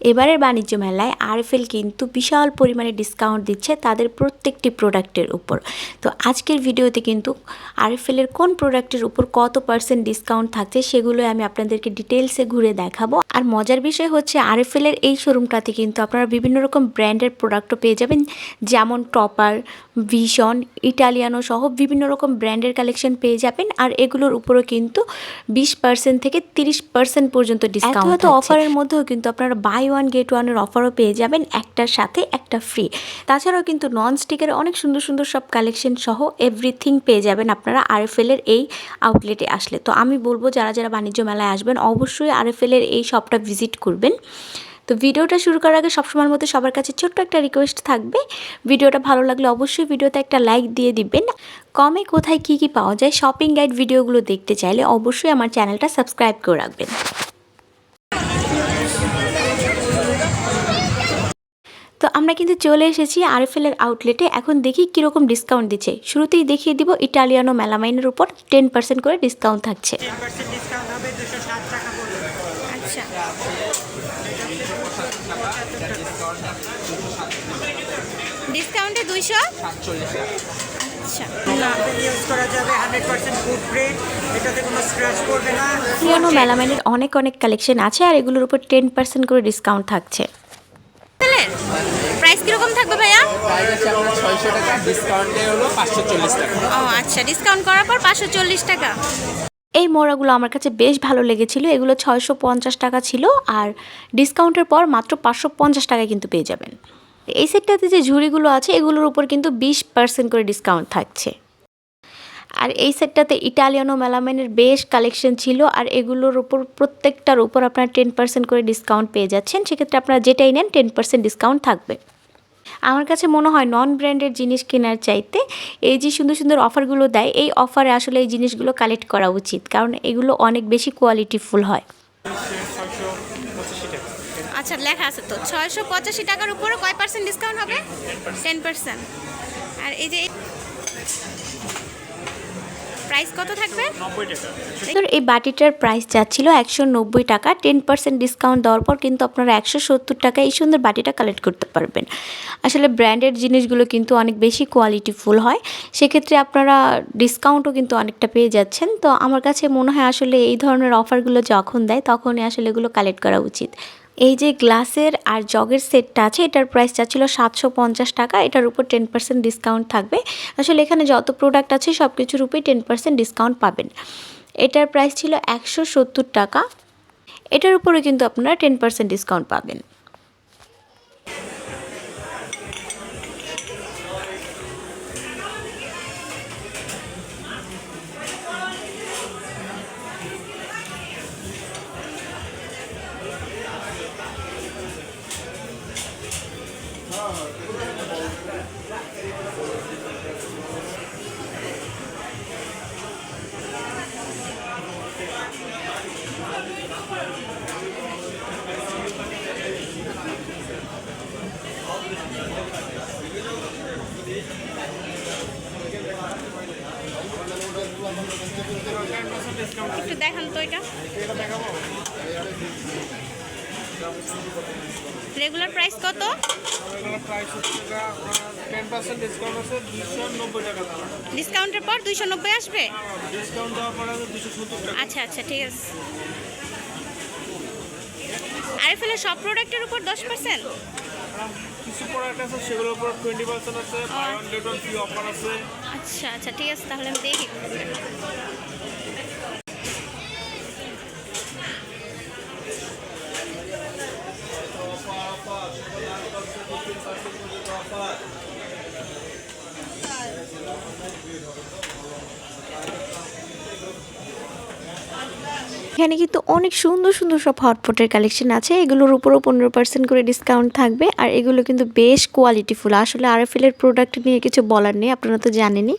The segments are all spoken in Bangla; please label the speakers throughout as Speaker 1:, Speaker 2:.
Speaker 1: এবারের বাণিজ্য মেলায় আরএফএল কিন্তু বিশাল পরিমাণে ডিসকাউন্ট দিচ্ছে তাদের প্রত্যেকটি প্রোডাক্টের উপর। তো আজকের ভিডিওতে কিন্তু আরএফএলের কোন প্রোডাক্টের উপর কত পার্সেন্ট ডিসকাউন্ট থাকছে সেগুলো আমি আপনাদেরকে ডিটেলসে ঘুরে দেখাবো। আর মজার বিষয় হচ্ছে আরএফএলের এই শোরুমটাতে কিন্তু আপনারা বিভিন্ন রকম ব্র্যান্ডের প্রোডাক্টও পেয়ে যাবেন যেমন টপার ভিশন ইটালিয়ানো সহ বিভিন্ন রকম ব্র্যান্ডের কালেকশন পেয়ে যাবেন। আর এগুলোর উপরও কিন্তু বিশ পার্সেন্ট থেকে তিরিশ পার্সেন্ট পর্যন্ত ডিসকাউন্ট অফারের মধ্যেও কিন্তু আপনারা বাই ওয়ান গেট ওয়ানের অফারও পেয়ে যাবেন একটার সাথে একটা ফ্রি। তাছাড়াও কিন্তু নন স্টিকের অনেক সুন্দর সুন্দর সব কালেকশন সহ এভরিথিং পেয়ে যাবেন আপনারা আর আরএফএলের এই আউটলেটে আসলে। তো আমি বলব, যারা যারা বাণিজ্য মেলায় আসবেন, অবশ্যই আর আরএফএলের এই শপটা ভিজিট করবেন। তো ভিডিওটা শুরু করার আগে সবসময়ের মতো সবার কাছে ছোট্ট একটা রিকোয়েস্ট থাকবে। ভিডিওটা ভালো লাগলে অবশ্যই ভিডিওতে একটা লাইক দিয়ে দিবেন। কমে কোথায় কি কি পাওয়া যায় শপিং গাইড ভিডিওগুলো দেখতে চাইলে অবশ্যই আমার চ্যানেলটা সাবস্ক্রাইব করে রাখবেন। তো আমরা কিন্তু চলে এসেছি আরএফএলের আউটলেটে এখন দেখি কীরকম ডিসকাউন্ট দিচ্ছে। শুরুতেই দেখিয়ে দিব ইটালিয়ানো মেলামাইনের উপর টেন পার্সেন্ট করে ডিসকাউন্ট থাকছে।
Speaker 2: ডিসকাউন্ট
Speaker 1: আচ্ছা দুইশো? আচ্ছা।
Speaker 2: ইউজ করা যাবে হান্ড্রেড পার্সেন্ট ফুড গ্রেড এটাতে কোনো স্ক্র্যাচ করবে না
Speaker 1: পুরনো মেলামাইনের অনেক অনেক কালেকশন আছে আর এগুলোর উপর টেন পার্সেন্ট করে ডিসকাউন্ট থাকছে
Speaker 3: প্রাইস কীরকম থাকবে ভাইয়া
Speaker 4: প্রাইস আছে আপনার ছয়শো টাকা ডিসকাউন্টে হলো পাঁচশো চল্লিশ টাকা।
Speaker 3: ও আচ্ছা ডিসকাউন্ট করার পর পাঁচশো চল্লিশ টাকা।
Speaker 1: এই মোড়াগুলো আমার কাছে বেশ ভালো লেগেছিল। এগুলো ছয়শো পঞ্চাশ টাকা ছিল আর ডিসকাউন্টের পর মাত্র পাঁচশো পঞ্চাশ টাকায় কিন্তু পেয়ে যাবেন। এই সেটটাতে যে ঝুড়িগুলো আছে এগুলোর উপর কিন্তু বিশ পার্সেন্ট করে ডিসকাউন্ট থাকছে। আর এই সেটটাতে ইটালিয়ানো মেলামেনের বেশ কালেকশন ছিল আর এগুলোর উপর প্রত্যেকটার উপর আপনারা টেন পার্সেন্ট করে ডিসকাউন্ট পেয়ে যাচ্ছেন। সেক্ষেত্রে আপনারা যেটাই নেন টেন পার্সেন্ট ডিসকাউন্ট থাকবে। আমার কাছে মনে হয় নন ব্র্যান্ডের জিনিস কেনার চাইতে এই যে সুন্দর সুন্দর অফারগুলো দেয় এই অফারে আসলে এই জিনিসগুলো কালেক্ট করা উচিত। কারণ এগুলো অনেক বেশি কোয়ালিটিফুল হয়।
Speaker 3: আচ্ছা লেখা আছে তো। ছয়শো পঁচাশি টাকার উপরে কয় পার্সেন্ট ডিসকাউন্ট হবে? টেন পার্সেন্ট আর এই যে প্রাইস কত থাকবে?
Speaker 1: এই বাটিটার প্রাইস যাচ্ছিল একশো নব্বই টাকা। টেন পার্সেন্ট ডিসকাউন্ট দেওয়ার পর কিন্তু আপনারা একশো সত্তর টাকায় এই সুন্দর বাটিটা কালেক্ট করতে পারবেন। আসলে ব্র্যান্ডেড জিনিসগুলো কিন্তু অনেক বেশি কোয়ালিটিফুল হয়। সেক্ষেত্রে আপনারা ডিসকাউন্টও কিন্তু অনেকটা পেয়ে যাচ্ছেন। তো আমার কাছে মনে হয় আসলে এই ধরনের অফারগুলো যখন দেয়, তখনই আসলে এগুলো কালেক্ট করা উচিত। এই যে গ্লাসের আর জগের সেটটা আছে, এটার প্রাইস যা ছিল সাতশো পঞ্চাশ টাকা, এটার উপর টেন পার্সেন্ট ডিসকাউন্ট থাকবে। আসলে এখানে যত প্রোডাক্ট আছে সব কিছুর উপরেই টেন পার্সেন্ট ডিসকাউন্ট পাবেন। এটার প্রাইস ছিল একশো সত্তর টাকা, এটার উপরে কিন্তু আপনারা টেন পার্সেন্ট ডিসকাউন্ট পাবেন।
Speaker 3: রেগুলার প্রাইস কত? ডিসকাউন্টের পর দুইশো নব্বই আসবে?
Speaker 4: টাকা।
Speaker 3: আচ্ছা আচ্ছা ঠিক আছে। আরএফএল এর সব প্রোডাক্টের উপর দশ পার্সেন্ট
Speaker 4: কিছু প্রোডাক্ট আছে সেগুলোর উপর টোয়েন্টি পার্সেন্ট আছে buy one get one free offer আছে।
Speaker 3: আচ্ছা আচ্ছা ঠিক আছে তাহলে আমি দেখি।
Speaker 1: এখানে কিন্তু অনেক সুন্দর সুন্দর সব হটপটের কালেকশন আছে। এগুলোর উপরও পনেরো পার্সেন্ট করে ডিসকাউন্ট থাকবে। আর এগুলো কিন্তু বেশ কোয়ালিটিফুল আসলে আরএফএলের প্রোডাক্ট নিয়ে কিছু বলার নেই, আপনারা তো জানেনই।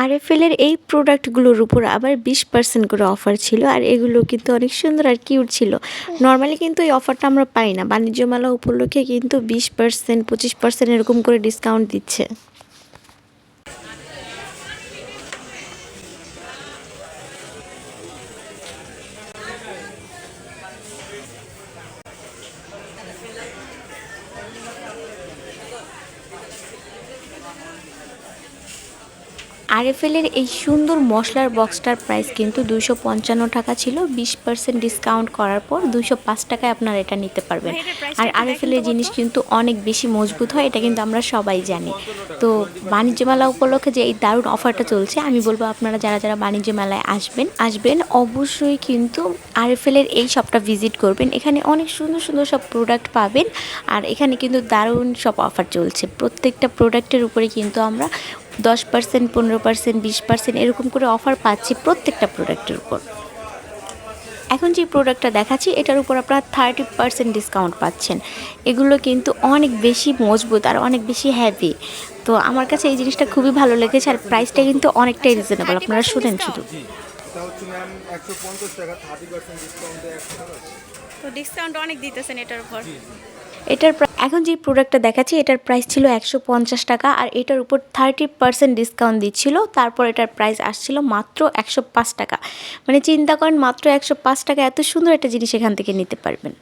Speaker 1: আরএফএলের এই প্রোডাক্টগুলোর উপর আবার বিশ পার্সেন্ট করে অফার ছিল, আর এগুলো কিন্তু অনেক সুন্দর আর কিউট ছিল। নর্মালি কিন্তু এই অফারটা আমরা পাই না। বাণিজ্য মেলা উপলক্ষে কিন্তু বিশ পার্সেন্ট পঁচিশ পার্সেন্ট এরকম করে ডিসকাউন্ট দিচ্ছে। আরএফএলের এই সুন্দর মশলার বক্সটার প্রাইস কিন্তু দুশো পঞ্চান্ন টাকা ছিল। বিশ পার্সেন্ট ডিসকাউন্ট করার পর দুশো পাঁচ টাকায় আপনারা এটা নিতে পারবেন। আর আরএফএলের জিনিস কিন্তু অনেক বেশি মজবুত হয় এটা কিন্তু আমরা সবাই জানি। তো বাণিজ্য মেলা উপলক্ষে যে এই দারুণ অফারটা চলছে আমি বলব আপনারা যারা যারা বাণিজ্য মেলায় আসবেন আসবেন অবশ্যই কিন্তু আরএফএলের এই শপটা ভিজিট করবেন। এখানে অনেক সুন্দর সুন্দর সব প্রোডাক্ট পাবেন আর এখানে কিন্তু দারুণ সব অফার চলছে। প্রত্যেকটা প্রোডাক্টের উপরে কিন্তু আমরা দশ পার্সেন্ট পনেরো পার্সেন্ট বিশ পার্সেন্ট এরকম করে অফার পাচ্ছি প্রত্যেকটা প্রোডাক্টের উপর। এখন যে প্রোডাক্টটা দেখাচ্ছি এটার উপর আপনারা থার্টি পার্সেন্ট ডিসকাউন্ট পাচ্ছেন। এগুলো কিন্তু অনেক বেশি মজবুত আর অনেক বেশি হ্যাভি তো আমার কাছে এই জিনিসটা খুবই ভালো লেগেছে আর প্রাইসটা কিন্তু অনেকটাই রিজনেবল আপনারা শুনেন শুধু।
Speaker 3: তো ডিসকাউন্ট অনেক দিতেছেন এটার উপর।
Speaker 1: এটার এখন যে প্রোডাক্টটা দেখাচ্ছি, এটার প্রাইস ছিল একশো পঞ্চাশ টাকা আর এটার উপর থার্টি পার্সেন্ট ডিসকাউন্ট দিচ্ছিল। তারপর এটার প্রাইস আসছিল মাত্র একশো পাঁচ টাকা। মানে চিন্তা করেন, মাত্র একশো পাঁচ টাকা, এত সুন্দর একটা জিনিস এখান থেকে নিতে পারবেন।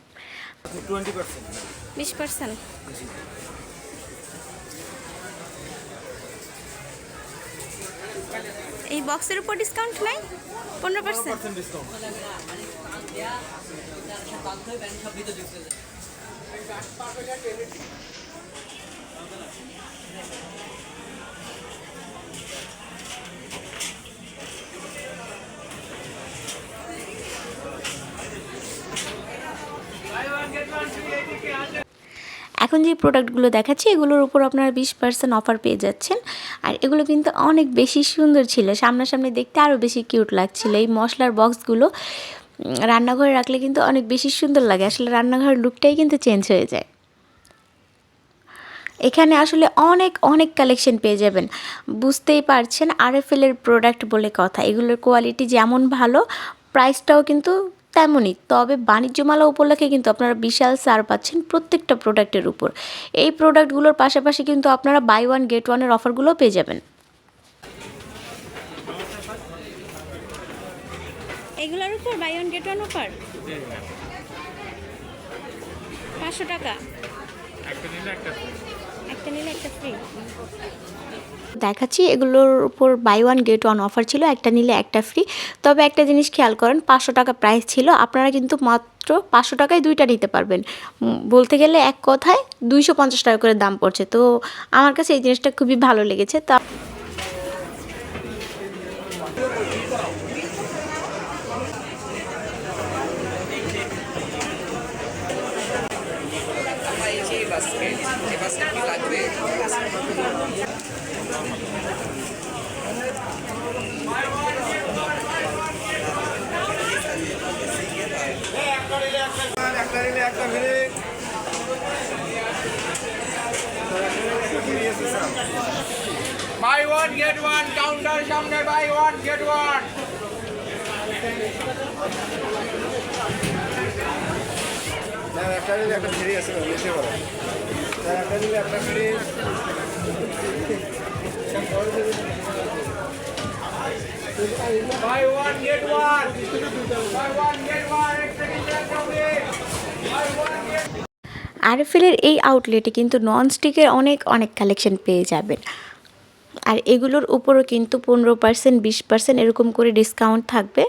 Speaker 3: এই বক্সের উপর ডিসকাউন্ট নাই? পনেরো পার্সেন্ট
Speaker 1: এখন যে প্রোডাক্টগুলো দেখাচ্ছি, এগুলোর উপর আপনারা বিশ পার্সেন্ট অফার পেয়ে যাচ্ছেন। আর এগুলো কিন্তু অনেক বেশি সুন্দর ছিল। সামনাসামনি দেখতে আরও বেশি কিউট লাগছিল। এই মশলার বক্সগুলো রান্নাঘরে রাখলে কিন্তু অনেক বেশি সুন্দর লাগে। আসলে রান্নাঘরের লুকটাই কিন্তু চেঞ্জ হয়ে যায়। এখানে আসলে অনেক অনেক কালেকশন পেয়ে যাবেন। বুঝতেই পারছেন আরএফএলের প্রোডাক্ট বলে কথা। এগুলোর কোয়ালিটি যেমন ভালো প্রাইসটাও কিন্তু তেমনই। তবে বাণিজ্য মেলা উপলক্ষে কিন্তু আপনারা বিশাল সার পাচ্ছেন প্রত্যেকটা প্রোডাক্টের উপর। এই প্রোডাক্টগুলোর পাশাপাশি কিন্তু আপনারা বাই ওয়ান গেট ওয়ানের অফারগুলোও পেয়ে যাবেন।
Speaker 3: এগুলোর উপর buy one get one offer পাঁচশো টাকা।
Speaker 4: একটা নিলে একটা
Speaker 3: একটা নিলে একটা ফ্রি
Speaker 1: দেখাচ্ছি এগুলোর উপর buy one get one offer ছিল একটা নিলে একটা ফ্রি তবে একটা জিনিস খেয়াল করেন পাঁচশো টাকা প্রাইস ছিল আপনারা কিন্তু মাত্র পাঁচশো টাকায় দুইটা নিতে পারবেন। বলতে গেলে এক কথায় দুইশো পঞ্চাশ টাকা করে দাম পড়ছে। তো আমার কাছে এই জিনিসটা খুবই ভালো লেগেছে। তা
Speaker 2: ওয়ান গেট ওয়ান কাউন্টার সামনে বাই ওয়ান গেট ওয়ান
Speaker 5: একটা নিলে একটা ফ্রি আছে ম্যাম নিতে পারো স্যার একটা নিলে একটা free
Speaker 2: buy one get one buy one get one একটা নিলে একটা ফ্রি বাই ওয়ান গেট
Speaker 1: আরএফএলের এই আউটলেটে কিন্তু ননস্টিকের অনেক অনেক কালেকশন পেয়ে যাবেন। আর এগুলোর উপরও কিন্তু পনেরো পার্সেন্ট বিশ পার্সেন্ট এরকম করে ডিসকাউন্ট থাকবে।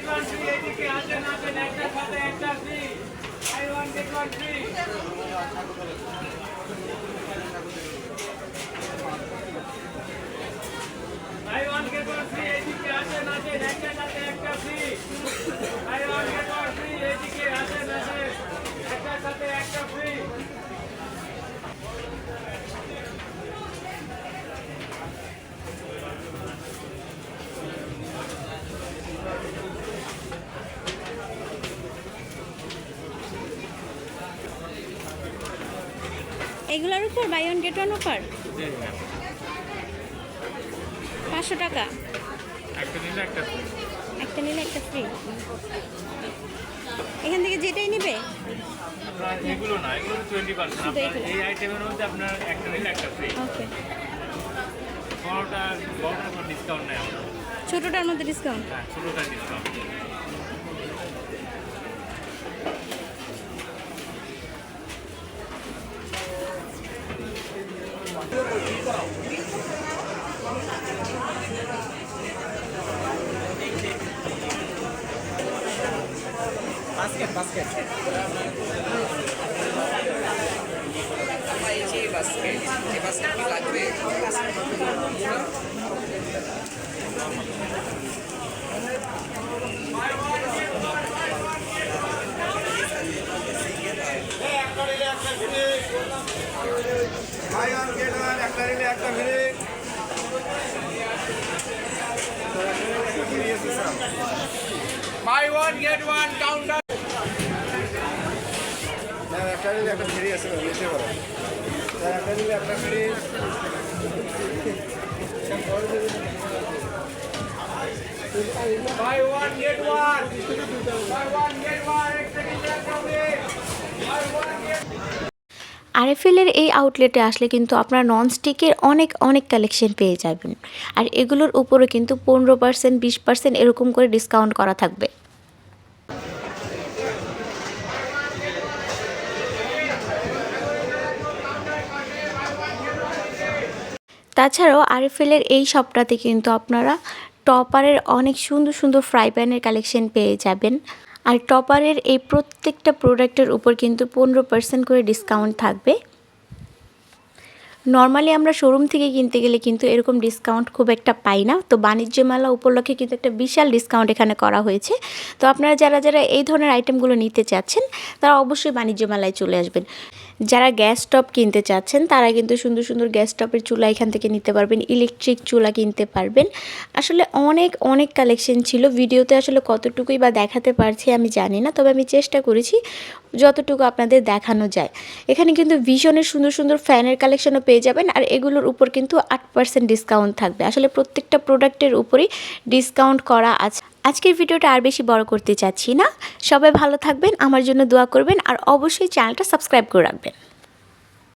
Speaker 2: get one free. এদিকে আসেন আসেন একটা সাথে একটা free buy one get one free buy one get one free এদিকে আসেন আসেন একটা সাথে একটা ফ্রি আই ওয়ান গেট
Speaker 3: এগুলোর উপর buy one get one offer পাঁচশো টাকা?
Speaker 4: একটা নিলে একটা
Speaker 3: ফ্রি এখান থেকে যেটাই নেবে?
Speaker 4: আপনার এগুলো না এগুলো টোয়েন্টি পার্সেন্ট
Speaker 3: শুধু
Speaker 4: আপনার এই আইটেমের মধ্যে আপনার একটা নিলে একটা ফ্রি
Speaker 3: ওকে
Speaker 4: বড়োটা বড়োটার ডিসকাউন্ট নেই
Speaker 3: ছোটোটার মধ্যে ডিসকাউন্ট
Speaker 4: হ্যাঁ ছোটোটার ডিসকাউন্ট
Speaker 5: বাস্কেট বাস্কেট এই বাস্কেট এই বাস্কেট কি লাগবে Buy one get one, একটা নিলে একটা free। তো একটা নিলে একটা free আছে স্যার।
Speaker 2: Buy one get one counter.
Speaker 5: না একটা নিলে একটা ফ্রি আছে নিতে পারো একটা নিলে একটা free
Speaker 2: Buy one get one. Buy one get one. একটা নিলে একটা free. Buy one get
Speaker 1: আরএফএলের এই আউটলেটে আসলে কিন্তু আপনারা ননস্টিকের অনেক অনেক কালেকশন পেয়ে যাবেন। আর এগুলোর উপরে কিন্তু পনেরো পার্সেন্ট বিশ পার্সেন্ট এরকম করে ডিসকাউন্ট করা থাকবে। তাছাড়াও আরএফএলের এই শপটাতে কিন্তু আপনারা টপারের অনেক সুন্দর সুন্দর ফ্রাই প্যানের কালেকশন পেয়ে যাবেন। আর টপারের এই প্রত্যেকটা প্রোডাক্টের উপর কিন্তু পনেরো পার্সেন্ট করে ডিসকাউন্ট থাকবে। নর্মালি আমরা শোরুম থেকে কিনতে গেলে কিন্তু এরকম ডিসকাউন্ট খুব একটা পাই না। তো বাণিজ্য মেলা উপলক্ষে কিন্তু একটা বিশাল ডিসকাউন্ট এখানে করা হয়েছে। তো আপনারা যারা যারা এই ধরনের আইটেমগুলো নিতে চাচ্ছেন, তারা অবশ্যই বাণিজ্য মেলায় চলে আসবেন। যারা গ্যাস স্টোভ কিনতে চাচ্ছেন, তারা কিন্তু সুন্দর সুন্দর গ্যাস স্টোভের চুলা এখান থেকে নিতে পারবেন, ইলেকট্রিক চুলা কিনতে পারবেন। আসলে অনেক অনেক কালেকশন ছিল, ভিডিওতে আসলে কতটুকুই বা দেখাতে পারছি আমি জানি না, তবে আমি চেষ্টা করেছি যতটুকু আপনাদের দেখানো যায়। এখানে কিন্তু ভীষণের সুন্দর সুন্দর ফ্যানের কালেকশনও পেয়ে যাবেন, আর এগুলোর উপর কিন্তু আট পার্সেন্ট ডিসকাউন্ট থাকবে। আসলে প্রত্যেকটা প্রোডাক্টের উপরেই ডিসকাউন্ট করা আছে। আজকের ভিডিওটা আর বেশি বড় করতে চাচ্ছি না। সবাই ভালো থাকবেন, আমার জন্য দোয়া করবেন, আর অবশ্যই চ্যানেলটা সাবস্ক্রাইব করে রাখবেন।